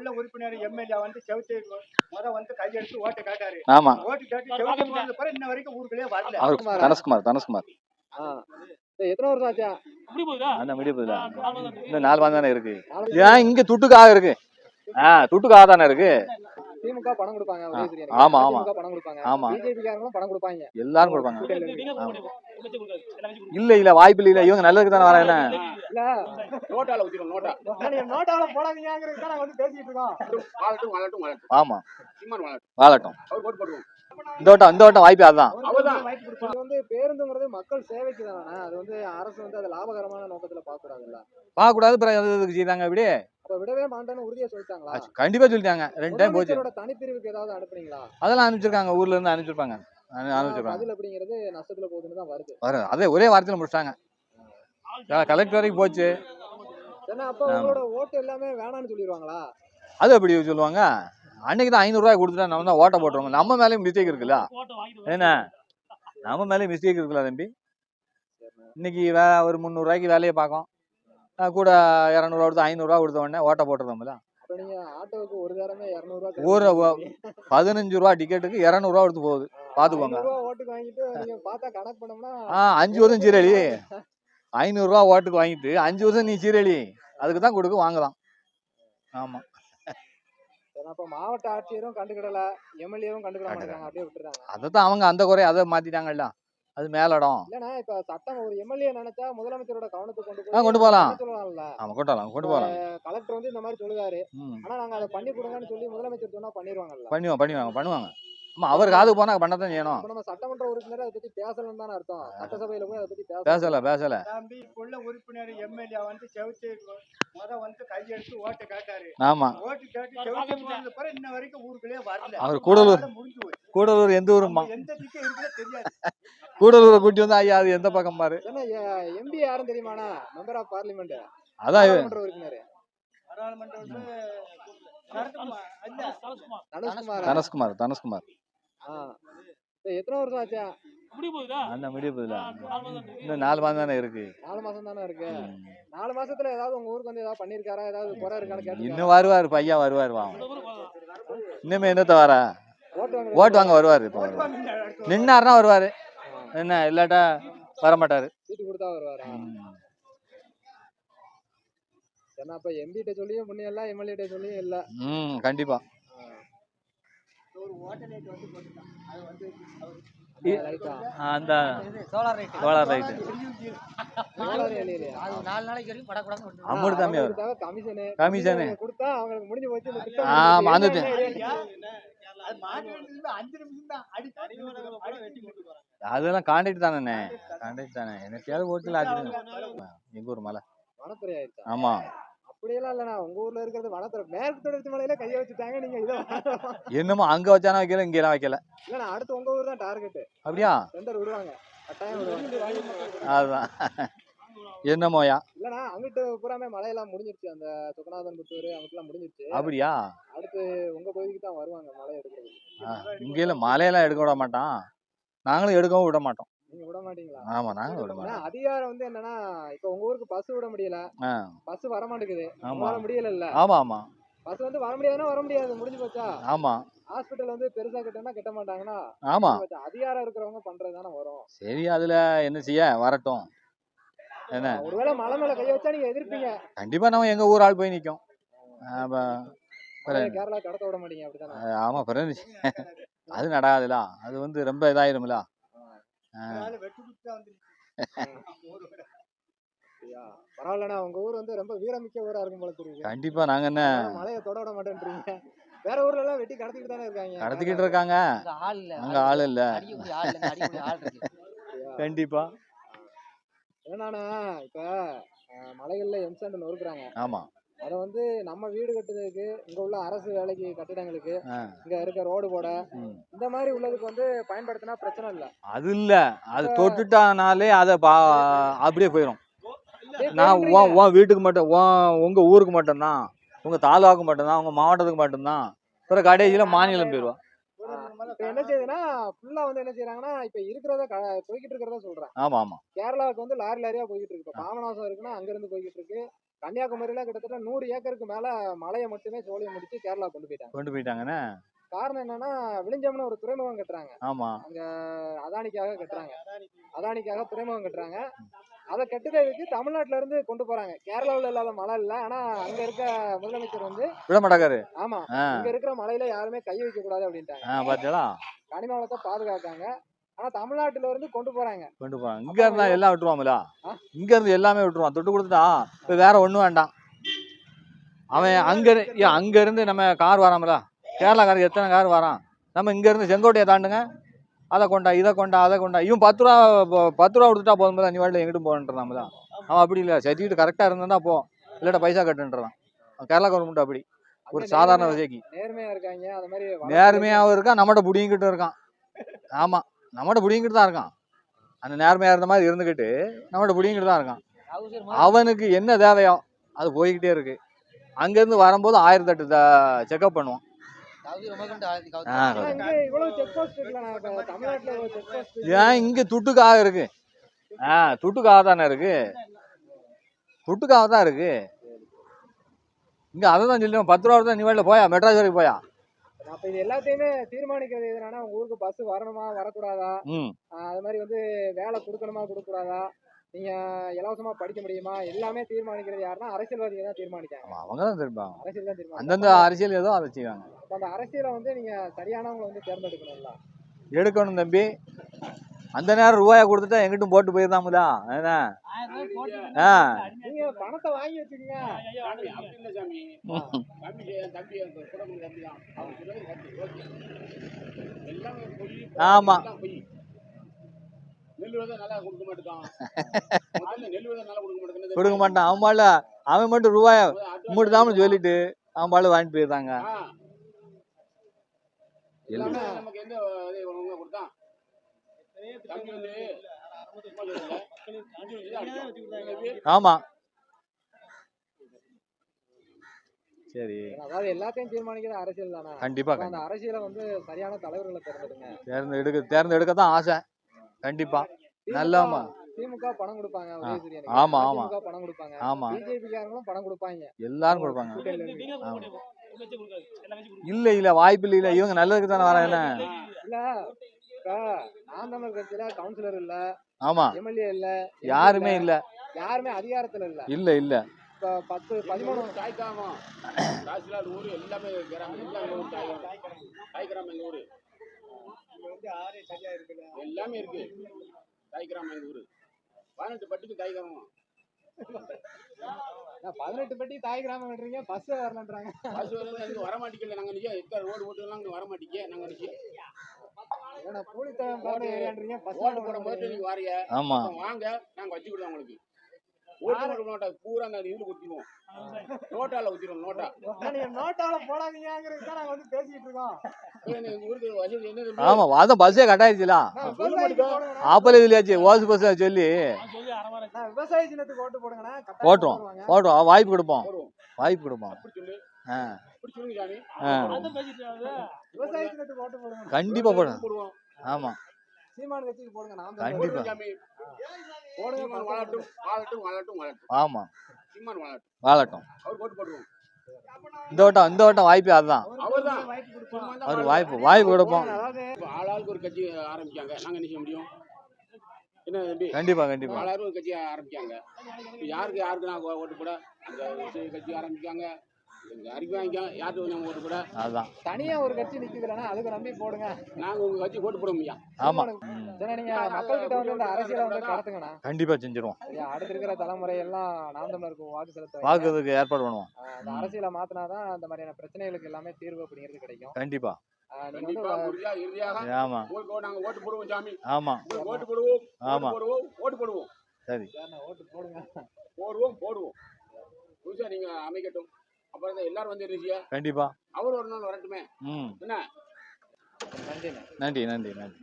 உள்ள உறுப்பினர் எம்எல்ஏ வந்து செவுத்து முத வந்து கையெடுத்து ஓட்டு கேட்டாரு. ஆமா. ஓட்டு கேட்டு செவுத்து போனது பிறகு இன்ன வரைக்கும் ஊருக்குள்ளே வரல. தனஸ்குமார் தனஸ்குமார் எத்தனை வருஷம் ஆச்சா? அந்த முடியுதுல இன்னும் நாலு மாதம் தானே இருக்கு. ஏன் இங்க துட்டுக்காக இருக்கு. ஆ துட்டுக்காக தானே இருக்கு. திமுக பணம் கொடுப்பாங்க. ஆமா, ஆமா. பணம் கொடுப்பாங்க. ஆமா. பிஜேபி காரங்களும் பணம் கொடுப்பாங்க. எல்லாரும் கொடுப்பாங்க. இல்ல இல்ல. வாய்ப்பு இல்ல இவங்க நல்லதுக்கு தானே வரேன் இல்ல. நோட்டால ஊத்திடும் நோட்டா. நோட்டால போடாதீங்கிறது தான் நாங்க வந்து பேசிட்டு இருக்கோம். வாழட்டும் வாழட்டும் வாழட்டும். ஆமா. சீமான் வாழட்டும். வாழட்டும். அவர் ஓட்டு போடுவோம் இந்த வட்டம் இந்த வட்டம் வாய்ப்பு அதுதான். வந்து பேருந்துங்கிறது மக்கள் சேவைக்கு தானே அது வந்து அரசு வந்து அது லாபகரமான நோக்கத்துல பார்க்க கூடாதுல்ல பார்க்க கூடாது அப்புறம் எதுக்கு செய்தாங்க அப்படி அப்ப விடவே மாட்டேன்னு உறுதியா சொல்லிட்டாங்களா? கண்டிப்பா சொல்லிட்டாங்க. ரெண்டு டைம் போச்சு. தனிப்பிரிவுக்கு ஏதாவது அனுப்புனீங்களா? அதெல்லாம் அனுப்பிச்சிருக்காங்க. ஊர்ல இருந்து அனுப்பிச்சிருப்பாங்க. அனு- அனுப்பிச்சிருப்பாங்க. பதில் அப்படிங்கிறது நஷ்டத்துல போகுதுன்னு தான் வருது. வர அதே ஒரே வாரத்தில் முடிச்சிட்டாங்க. கலெக்டர் வரைக்கும் போச்சு. ஏன்னா அப்ப உங்களோட ஓட்டு எல்லாமே வேணாம்னு சொல்லிடுவாங்களா? அது எப்படி சொல்லுவாங்க? அன்னைக்கு தான் ஐநூறுரூவா கொடுத்துட்டா நம்ம தான் ஓட்ட போட்டுருவோங்க நம்ம மேலேயும் மிஸ்டேக் இருக்குல்ல? என்ன? நம்ம மேலேயும் மிஸ்டேக் இருக்குல்ல தம்பி? இன்னைக்கு வே ஒரு முந்நூறுரூவாய்க்கு வேலையை பார்க்கும். கூட இரநூறுவா கொடுத்து ஐநூறுரூவா கொடுத்த உடனே ஓட்ட போட்டுருந்தோம்ல அப்ப நீங்க ஆட்டோவுக்கு ஒரு பதினஞ்சு ரூபா டிக்கெட்டுக்கு இரநூறுவா கொடுத்து போகுது. பண்ணோம்னா ஆ அஞ்சு வருஷம் சீரழி. ஐநூறுரூவா ஓட்டுக்கு வாங்கிட்டு அஞ்சு வருஷம் நீ சீரழி. அதுக்கு தான் கொடுக்க வாங்கலாம். ஆமாம் அப்ப மாவட்ட ஆட்சியரும் கண்டுக்கிடல எம்எல்ஏவும் கண்டுக்கிட மாட்டாங்க அப்படியே விட்டுறாங்க. அதை தான் அவங்க அந்த குறை அதை மாற்றிட்டாங்கல்ல அது மேலிடம். இல்லனா இப்ப சட்டம் ஒரு எம்எல்ஏ நினைச்சா முதலமைச்சரோட கவனத்துக்கு கொண்டு ஆ, கொண்டு போலாம். சொல்லலாம்ல கொண்டு கொண்டு போகலாம் கலெக்டர் வந்து இந்த மாதிரி சொல்லுதாரு ம். ஆனா நாங்க அதை பண்ணி கொடுங்கன்னு சொல்லி முதலமைச்சர் சொன்னா பண்ணிடுவாங்கல்ல பண்ணுவாங்க பண்ணுவாங்க பண்ணுவாங்க. அவர் காதுக்கு போனால் பண்ண தான் செய்யணும். நம்ம சட்டமன்ற உறுப்பினர் அதை பத்தி பேசலன்னு தானே அர்த்தம் சட்டசபையில போய் அதை பத்தி பேச பேசலை பேசலை. தம்பி உள்ள உறுப்பினர் எம்எல்ஏ வந்து செவுத்து முத வந்து கையெடுத்து ஓட்டு கேட்டாரு. ஆமாம் ஓட்டு கேட்டு போனது பிறகு இன்ன வரைக்கும் ஊருக்குள்ளே வரல. அவர் கூடலூர் கூடலூர் எந்த ஊருமா எந்த திக்கம் இருக்குதோ தெரியாது. கூடலூரை கூட்டி வந்து ஐயா அது எந்த பக்கம் பாரு. எம்பி யாரும் தெரியுமாண்ணா? மெம்பர் ஆஃப் பார்லிமெண்ட் அதான் உறுப்பினர்? இல்ல. தனுஷ்குமார். எத்தனை வருஷம் ஆச்சா? அந்த முடிவு இல்லை இன்னும் நாலு மாதம் தானே இருக்கு. நாலு மாசம் தானே இருக்கு. நாலு மாசத்துல ஏதாவது உங்க ஊருக்கு வந்து ஏதாவது பண்ணிருக்காரா? ஏதாவது குறை இருக்கான்னு கேட்டு இன்னும் வருவார் பையா வருவார் வாங்க. இன்னுமே என்னத்த வர? ஓட்டு வாங்க. வருவார் இப்போ வருவார். நின்னாருன்னா வருவார். என்ன இல்லாட்டா வர மாட்டாரு சீட்டு கொடுத்தா வருவாரா? ஏன்னா அப்ப எம்பிட்ட சொல்லியும் முன்னையெல்லாம் எம்எல்ஏட்ட சொல்லியும் இல்ல. ம் கண்டிப்பா. ஒரு ஹோட்டலேட் வந்து போட்டுட்டான். அது வந்து ரைட்டா அந்த solar right solar right solar எல்லையிலையா? அது நாலு நாளைக்கு வரைக்கும் அம்மூடு தம்பி அவர். அவங்களுக்கு தேவை கமிஷனு கமிஷனு. கொடுத்தா அவங்களுக்கு முடிஞ்சு போச்சு. ஆமா, அந்த அதெல்லாம் கான்ட்ராக்ட் தானே கான்ட்ராக்ட் தானே. என்னத்தையாவது ஓட்டில் ஆச்சு எங்க ஊர் மலை. வனத்துறை ஆமா. அப்படியெல்லாம் இல்லண்ணா. உங்க ஊர்ல இருக்கிறது வனத்துறை. மேற்கு தொடர்ச்சி மலையில கைய வச்சுட்டாங்க நீங்க இதை என்னமோ அங்க வச்சானா வைக்கல இங்க எல்லாம் வைக்கல. இல்லண்ணா அடுத்து உங்க ஊர் தான் டார்கெட் அப்படியா? டெண்டர் விடுவாங்க. கட்டாயம் விடுவாங்க. அதுதான். என்னமோயா? இல்லண்ணா அங்கிட்டு பூராமே மழையெல்லாம் முடிஞ்சிருச்சு. அந்த சுகநாதன் புத்தூர் அங்கிட்டுலாம் முடிஞ்சிருச்சு. அப்படியா? அடுத்து உங்க பகுதிக்கு தான் வருவாங்க மழை எடுக்கிறது ஆ, இங்க இல்ல மலையெல்லாம் எடுக்க விட மாட்டான். நாங்களும் எடுக்கவும் விட மாட்டோம். நீங்க விட மாட்டீங்களா? ஆமா நாங்களும் விட மாட்டோம். அதிகாரம் வந்து என்னன்னா இப்ப உங்க ஊருக்கு பஸ் விட முடியல. பஸ் வர மாட்டேங்குது. ஆமா. உங்களால முடியல இல்ல ஆமா ஆமா. பஸ் வந்து வர முடியாதுன்னா வர முடியாது. முடிஞ்சு போச்சா? ஆமா. ஹாஸ்பிட்டல் வந்து பெருசா கட்டணும்னா கட்ட மாட்டாங்கன்னா ஆமா. அதிகாரம் இருக்கிறவங்க பண்றது தானே வரும். சரி அதுல என்ன செய்ய? வரட்டும். என்ன? ஒருவேளை மலை மேல கைய வச்சா நீங்க எதிர்ப்பீங்க. கண்டிப்பா நம்ம எங்க ஊர் ஆள் போய் நிக்கும். கேரளா கடத்த விட மாட்டீங்க அப்படித்தானே அது ஆமா பிறகு. அது நடாதுல. அது வந்து ரொம்ப இதாயிரும்ல. பரவாயில்லண்ணா உங்க ஊர் வந்து ரொம்ப வீரமிக்க ஊரா இருக்கும் போல தெரியுது. கண்டிப்பா நாங்க என்ன? மலையை தொட விட மாட்டேன்றீங்க. வேற ஊர்ல எல்லாம் வெட்டி கடத்திட்டு தானே இருக்காங்க. கடத்திக்கிட்டு இருக்காங்க. அங்க ஆள் இல்ல. அங்க ஆள் இல்ல. அடிக்கக்கூடிய ஆள் இல்ல. அடிக்கக்கூடிய ஆள் இருக்கு. சரியா? கண்டிப்பா. என்னன்னா இப்ப மலைகள்ல எம்சாண்ட் நொறுக்குறாங்க. ஆமா. அதை வந்து நம்ம வீடு கட்டுறதுக்கு இங்க உள்ள அரசு வேலைக்கு கட்டிடங்களுக்கு இங்க இருக்க ரோடு போட. இந்த மாதிரி உள்ளதுக்கு வந்து பயன்படுத்தினா பிரச்சனை இல்ல. அது இல்ல. அது தொட்டுட்டானாலே அதை அப்படியே போயிடும் நான். உன் உன் வீட்டுக்கு மட்டும் உன் உங்க ஊருக்கு மட்டும்தான் உங்க தாலுகாவுக்கு மட்டும்தான் உங்க மாவட்டத்துக்கு மட்டும்தான். அப்புறம் கடைசியில மாநிலம் போயிடுவா இப்ப என்ன செய்யுதுன்னா ஃபுல்லா வந்து என்ன செய்யறாங்கன்னா இப்ப இருக்கிறத போய்கிட்டு இருக்கிறத சொல்றேன் ஆமா ஆமா கேரளாவுக்கு வந்து லாரி லாரியா போய்கிட்டு இருக்கு. இப்ப பாபநாசம் இருக்குன்னா அங்க இருந்து போய்கிட்டு இருக்கு. கன்னியாகுமரியில கிட்டத்தட்ட நூறு ஏக்கருக்கு மேல மலையை மட்டுமே சோழியம் முடிச்சு கேரளா கொண்டு போயிட்டாங்க. கொண்டு போயிட்டாங்கண்ணே. காரணம் என்னன்னா விழிஞ்சம்னு ஒரு துறைமுகம் கட்டுறாங்க. ஆமா. அங்க அதானிக்காக கட்டுறாங்க. அதானிக்காக துறைமுகம் கட்டுறாங்க. அதை கட்டுறதுக்கு தமிழ்நாட்டுல இருந்து கொண்டு போறாங்க. கேரளாவுல இல்லாத மலை இல்ல. ஆனா அங்க இருக்க முதலமைச்சர் வந்து விட மாட்டாக்காரு ஆமா இங்க இருக்கிற மலையில யாருமே கை வைக்க கூடாது அப்படின்ட்டாங்க பாத்தீங்களா? கனிம வளத்தை பாதுகாக்காங்க. ஆனா தமிழ்நாட்டுல இருந்து கொண்டு போறாங்க. கொண்டு போறாங்க. இங்க இருந்தா எல்லாம் விட்டுருவாங்களா? இங்க இருந்து எல்லாமே விட்டுருவான் தொட்டு கொடுத்துட்டா? இப்ப வேற ஒண்ணும் வேண்டாம். அவன் அங்க அங்க இருந்து நம்ம கார் வராமல? கேரளாக்காரங்க எத்தனை கார் வரான்? நம்ம இங்க இருந்து செங்கோட்டையை தாண்டுங்க. அதை கொண்டா இதை கொண்டா அதை கொண்டா. இவன் பத்து ரூபா பத்து ரூபா கொடுத்துட்டா போதும் நீ வாட்டில் எங்கிட்டும் போகன்றதாமல அவன் அப்படி இல்லை. சர்டிஃபிகேட் கரெக்டாக இருந்தா போ. இல்லாட்ட பைசா கட்டுன்றான் கேரளா கவர்மெண்ட் அப்படி. ஒரு சாதாரண விஜய்க்கு நேர்மையா இருக்காங்க. அந்த மாதிரி வளர்ச்சி நேர்மையாகவும் இருக்கான் நம்மகிட்ட புடிங்கிட்டு இருக்கான். ஆமா. நம்மகிட்ட புடிங்கிட்டு தான் இருக்கான். அந்த நேர்மையாக இருந்த மாதிரி இருந்துக்கிட்டு நம்மகிட்ட புடிங்கிட்டு தான் இருக்கான். அவனுக்கு என்ன தேவையோ அது போய்கிட்டே இருக்கு. அங்கேருந்து வரும்போது ஆயிரத்தெட்டு ஆயிரத்தி எட்டு செக்அப் பண்ணுவோம் ஏன் இங்க துட்டுக்காக இருக்கு? ஆ துட்டுக்காக தானே இருக்கு? துட்டுக்காக தான் இருக்கு. இங்க அதை தான் சொல்லுவோம் பத்து ரூபா தான் நீ வேலை போயா? மெட்ராஸ் வரைக்கும் போயா? அப்ப இது எல்லாத்தையுமே தீர்மானிக்கிறது எதுனா உங்க ஊருக்கு பஸ் வரணுமா வரக்கூடாதா? அது மாதிரி வந்து வேலை கொடுக்கணுமா கொடுக்கக்கூடாதா? நீங்க இலவசமா படிக்க முடியுமா? எல்லாமே தீர்மானிக்கிறது யாருன்னா அரசியல்வாதிகள் தான் தீர்மானிக்காங்க அவங்க தான் தெரிப்பாங்க அரசியல் தான் தீர்மானிக்காங்க அந்தந்த அரசியல் ஏதோ அதை செய்வாங்க. அப்ப அந்த அரசியலை வந்து நீங்க சரியானவங்களை வந்து தேர்ந்தெடுக்கணும்ல. எடுக்கணும் தம்பி. அந்த நேரம் ரூபாயை கொடுத்துட்டா எங்கிட்டும் போட்டு போயிருந்தாமுதா என்ன? ஆ. பணத்தை வாங்கி வச்சுக்கீங்க அப்படி இல்ல சாமி. தம்பி, தம்பி, என் கூட பிறந்த தம்பி தான். அவன் சொல்றது correct, okay. எல்லாமே பொய், ஆமா. எல்லாம் பொய். நெல் விதை நல்லா கொடுக்க. முதல்ல நெல் விதை நல்லா கொடுக்க மாட்டேங்குது. கொடுக்க மாட்டான் அவன் அவன் மட்டும் ரூபாய தாமனு சொல்லிட்டு அவன் பால வாங்கிட்டு போயிருந்தாங்க. எல்லாமே நமக்கு எந்த கொடுத்தான்? தம்பி வந்து. ஆமா சரி. அதாவது எல்லாத்தையும் தீர்மானிக்கிறது அரசியல் தானே. கண்டிப்பா அப்ப அந்த அரசியலை வந்து சரியான தலைவர்களை தேர்ந்தெடுங்க. தேர்ந்தெடுக்க தேர்ந்தெடுக்க தான் ஆசை. கண்டிப்பா. நல்லாமா? திமுக பணம் கொடுப்பாங்க ஆமா, ஆமா. பணம் கொடுப்பாங்க. ஆமா. பிஜேபி காரங்களும் பணம் கொடுப்பாங்க. எல்லாரும் கொடுப்பாங்க. இல்ல இல்ல வாய்ப்பு இல்ல இல்ல. இவங்க நல்லதுக்கு தானே வராங்க என்ன? இல்ல நாம் தமிழர் கட்சியில கவுன்சிலர் இல்ல ஆமா. எம்எல்ஏ இல்ல யாருமே இல்ல. யாருமே அதிகாரத்துல இல்ல. இல்ல இல்ல. பத்து பதிமூணு தாய் கிராமம் காசிலாடு ஊர் எல்லாமே கிராமம் எல்லாம் எங்க ஊர் தாய் கிராமம் தாய் கிராமம் எங்க ஊரு? இங்க வந்து ஆறே சரியா இருக்குல்ல எல்லாமே இருக்கு. தாய் கிராமம் எங்க ஊரு. பதினெட்டு பட்டுக்கு தாய் கிராமம் பதினெட்டு பெட்டி தாய் கிராமம் விடுறீங்க பஸ் வரலன்றாங்க பஸ் வர மாட்டேங்கல நாங்க நிக்க எத்தனை ரோடு போட்டுலாம் வர மாட்டேங்க நாங்க நிக்க. ஏன்னா பார்த்து ஏறியான்றீங்க பஸ் ஓட்டு போடும் போது நீங்க வாரிய ஆமா. வாங்க நாங்க வச்சு விடுவோம் உங்களுக்கு. ஓட்டு போட நோட்டா பூரா அந்த இதுல நோட்டால ஊத்திடுவோம் நோட்டா. நீங்க நோட்டால போடாதீங்கிறது தான் நாங்க வந்து பேசிட்டு இருக்கோம். எங்க ஊருக்கு வசதி என்ன தெரியுமா? ஆமா அதான் பஸ்ஸே கட்டாயிருச்சுல. ஆப்பல இதுலயாச்சு ஓசு பஸ் சொல்லி. நான் விவசாய சின்னத்துக்கு ஓட்டு போடுங்கண்ணா. வாய்ப்பு கொடுப்போம். வாய்ப்பு கொடுப்போம். அப்படி சொல்லு. ஆ. அப்படி சொல்லுங்க சாமி ஆ. விவசாய சின்னத்துக்கு ஓட்டு போடுங்க கண்டிப்பா போடுவோம். ஆமா. சீமான் கட்சிக்கு போடுங்க. நாம் கண்டிப்பா. போடுங்க வாழட்டும் வாழட்டும் வாழட்டும் வாழட்டும். ஆமா. சீமான் வாழட்டும். வாழட்டும். அவர் ஓட்டு போடுவோம் இந்த வட்டம் இந்த வட்டம் வாய்ப்பு அதுதான். அவர். வாய்ப்பு வாய்ப்பு கொடுப்போம். ஆளாளுக்கு ஒரு கட்சி ஆரம்பிச்சாங்க. நாங்க என்ன செய்ய முடியும்? என்ன தம்பி கண்டிப்பா கண்டிப்பா. ஆளாளுக்கு ஒரு கட்சி ஆரம்பிச்சாங்க. இப்ப யாருக்கு யாருக்கு நான் ஓட்டு போட? அந்த கட்சி ஆரம்பிக்காங்க அதுதான் தனியா ஒரு கட்சி நிக்குதுலன்னா அதுக்கு நம்பி போடுங்க. நாங்க உங்க கட்சி ஓட்டு போட முடியும் ஆமா. நீங்க மக்கள் கிட்ட வந்து இந்த அரசியலை வந்து கடத்துங்கண்ணா. கண்டிப்பா செஞ்சிருவோம்? அடுத்து இருக்கிற தலைமுறை எல்லாம் நாம் தமிழருக்கு வாக்கு செலுத்த. வாக்குறதுக்கு ஏற்பாடு பண்ணுவோம். அந்த அரசியலை மாத்தினாதான் அந்த மாதிரியான பிரச்சனைகளுக்கு எல்லாமே தீர்வு அப்படிங்கிறது கிடைக்கும். கண்டிப்பா. ஆமா. ஓட்டு போடுவோம் சாமி. ஆமா. ஓட்டு போடுவோம் ஆமா. போடுவோம் ஓட்டு போடுவோம். சரி. ஓட்டு போடுங்க. போடுவோம் போடுவோம். புதுசா நீங்க அமைக்கட்டும். அப்புறம் தான் எல்லாரும் வந்து இருந்துச்சியா கண்டிப்பா. அவர் ஒரு நாள் வரட்டுமே. ம். என்ன? நன்றி நன்றி நன்றி.